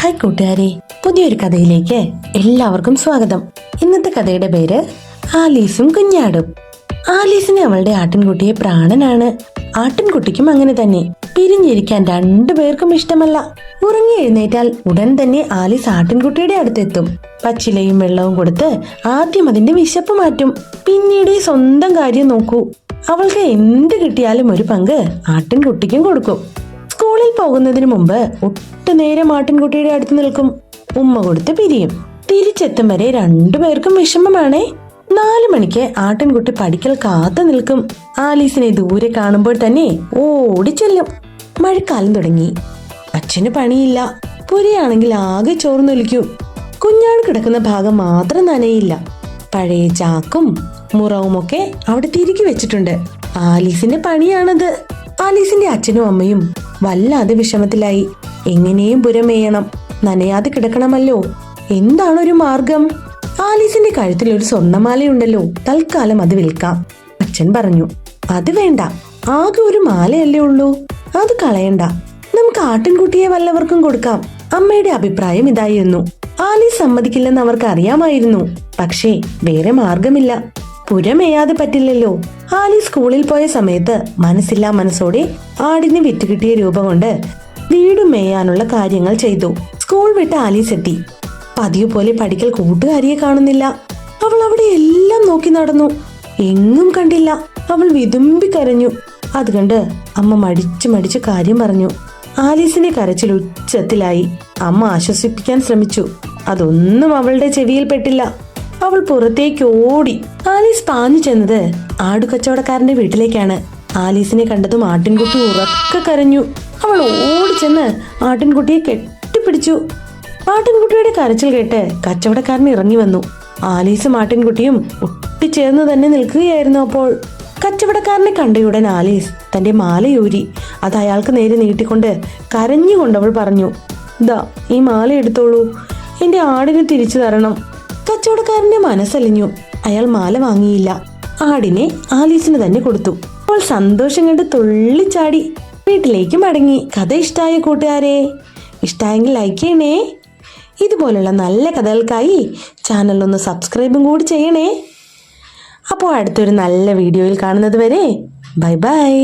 Hi കൂട്ടുകാരെ പുതിയൊരു കഥയിലേക്ക് എല്ലാവർക്കും സ്വാഗതം. ഇന്നത്തെ കഥയുടെ പേര് ആലീസും കുഞ്ഞാടും. ആലീസിന് അവളുടെ ആട്ടിൻകുട്ടിയെ പ്രാണനാണ്. ആട്ടിൻകുട്ടിക്കും അങ്ങനെ തന്നെ. പിരിഞ്ഞിരിക്കാൻ രണ്ടുപേർക്കും ഇഷ്ടമല്ല. ഉറങ്ങി എഴുന്നേറ്റാൽ ഉടൻ തന്നെ ആലീസ് ആട്ടിൻകുട്ടിയുടെ അടുത്തെത്തും. പച്ചിലയും വെള്ളവും കൊടുത്ത് ആദ്യം അതിന്റെ വിശപ്പ് മാറ്റും. പിന്നീട് സ്വന്തം കാര്യം നോക്കൂ. അവൾക്ക് എന്ത് കിട്ടിയാലും ഒരു പങ്ക് ആട്ടിൻകുട്ടിക്കും കൊടുക്കും. സ്കൂളിൽ പോകുന്നതിന് മുമ്പ് ഒട്ടു നേരം ആട്ടിൻകുട്ടിയുടെ അടുത്ത് നിൽക്കും. ഉമ്മ കൊടുത്ത് പിരിയും. തിരിച്ചെത്തും വരെ രണ്ടുപേർക്കും വിഷമമാണേ. നാലു മണിക്ക് ആട്ടിൻകുട്ടി പഠിക്കൽ കാത്തു നിൽക്കും. ആലീസിനെ ദൂരെ കാണുമ്പോൾ തന്നെ ഓടിച്ചെല്ലും മഴക്കാലം തുടങ്ങി. അച്ഛന് പണിയില്ല. പുരയാണെങ്കിൽ ആകെ ചോർന്നൊലിക്കും കുഞ്ഞാട് കിടക്കുന്ന ഭാഗം മാത്രം നനയില്ല. പഴയ ചാക്കും മുറവുമൊക്കെ അവിടെ തിരികെ വെച്ചിട്ടുണ്ട്. ആലീസിന്റെ പണിയാണത്. ആലീസിന്റെ അച്ഛനും അമ്മയും വല്ലാതെ വിഷമത്തിലായി എങ്ങനെയും പുരമേയണം നനയാതെ കിടക്കണമല്ലോ. എന്താണൊരു മാർഗം? ആലീസിന്റെ കഴുത്തിൽ ഒരു സ്വർണമാലയുണ്ടല്ലോ. തൽക്കാലം അത് വിൽക്കാം. അച്ഛൻ പറഞ്ഞു അത് വേണ്ട. ആകെ ഒരു മാലയല്ലേ ഉള്ളൂ. അത് കളയണ്ട. നമുക്ക് ആട്ടിൻകുട്ടിയെ വല്ലവർക്കും കൊടുക്കാം. അമ്മയുടെ അഭിപ്രായം ഇതായിരുന്നു ആലീസ് സമ്മതിക്കില്ലെന്ന് അവർക്ക് അറിയാമായിരുന്നു. പക്ഷേ വേറെ മാർഗമില്ല. പുരമേയാതെ പറ്റില്ലല്ലോ. ആലി സ്കൂളിൽ പോയ സമയത്ത് മനസ്സില്ലാ മനസ്സോടെ ആടിന് വിറ്റ് കിട്ടിയ രൂപ കൊണ്ട് വീട് മേയാനുള്ള കാര്യങ്ങൾ ചെയ്തു. സ്കൂൾ വിട്ട് ആലീസ് എത്തി പതിവ് പോലെ പഠിക്കൽ കൂട്ടുകാരിയെ കാണുന്നില്ല. അവൾ അവിടെ എല്ലാം നോക്കി നടന്നു. എങ്ങും കണ്ടില്ല. അവൾ വിതുമ്പി കരഞ്ഞു. അത് കണ്ട് അമ്മ മടിച്ചു മടിച്ചു കാര്യം പറഞ്ഞു. ആലീസിന്റെ കരച്ചിൽ ഉച്ചത്തിലായി. അമ്മ ആശ്വസിപ്പിക്കാൻ ശ്രമിച്ചു. അതൊന്നും അവളുടെ ചെവിയിൽ പെട്ടില്ല. അവൾ പുറത്തേക്ക് ഓടി. ആലീസ് പാഞ്ഞു ചെന്നത് ആടുകച്ചവടക്കാരന്റെ വീട്ടിലേക്കാണ്. ആലീസിനെ കണ്ടതും ആട്ടിൻകുട്ടി ഉറക്കെ കരഞ്ഞു. അവൾ ഓടി ചെന്ന് ആട്ടിൻകുട്ടിയെ കെട്ടിപ്പിടിച്ചു. ആട്ടിൻകുട്ടിയുടെ കരച്ചിൽ കേട്ട് കച്ചവടക്കാരൻ ഇറങ്ങി വന്നു. ആലീസും ആട്ടിൻകുട്ടിയും ഒട്ടിച്ചേർന്ന് തന്നെ നിൽക്കുകയായിരുന്നു അപ്പോൾ. കച്ചവടക്കാരനെ കണ്ടയുടൻ ആലീസ് തന്റെ മാലയൂരി അത് അയാൾക്ക് നേരെ നീട്ടിക്കൊണ്ട് കരഞ്ഞുകൊണ്ട് അവൾ പറഞ്ഞു ദാ ഈ മാല എടുത്തോളൂ. എന്റെ ആടിന് തിരിച്ചു തരണം. കച്ചവടക്കാരന്റെ മനസ്സലിഞ്ഞു. അയാൾ മാല വാങ്ങിയില്ല. ആടിനെ ആലീസിന് തന്നെ കൊടുത്തു. അപ്പോൾ സന്തോഷം കണ്ട് തുള്ളിച്ചാടി. വീട്ടിലേക്ക് മടങ്ങി. കഥ ഇഷ്ടായ കൂട്ടുകാരെ ഇഷ്ടായെങ്കിൽ ലൈക്ക് ചെയ്യണേ. ഇതുപോലുള്ള നല്ല കഥകൾക്കായി ചാനലൊന്ന് സബ്സ്ക്രൈബും കൂടി ചെയ്യണേ. അപ്പോൾ അടുത്തൊരു നല്ല വീഡിയോയിൽ കാണുന്നത് വരെ ബൈ ബൈ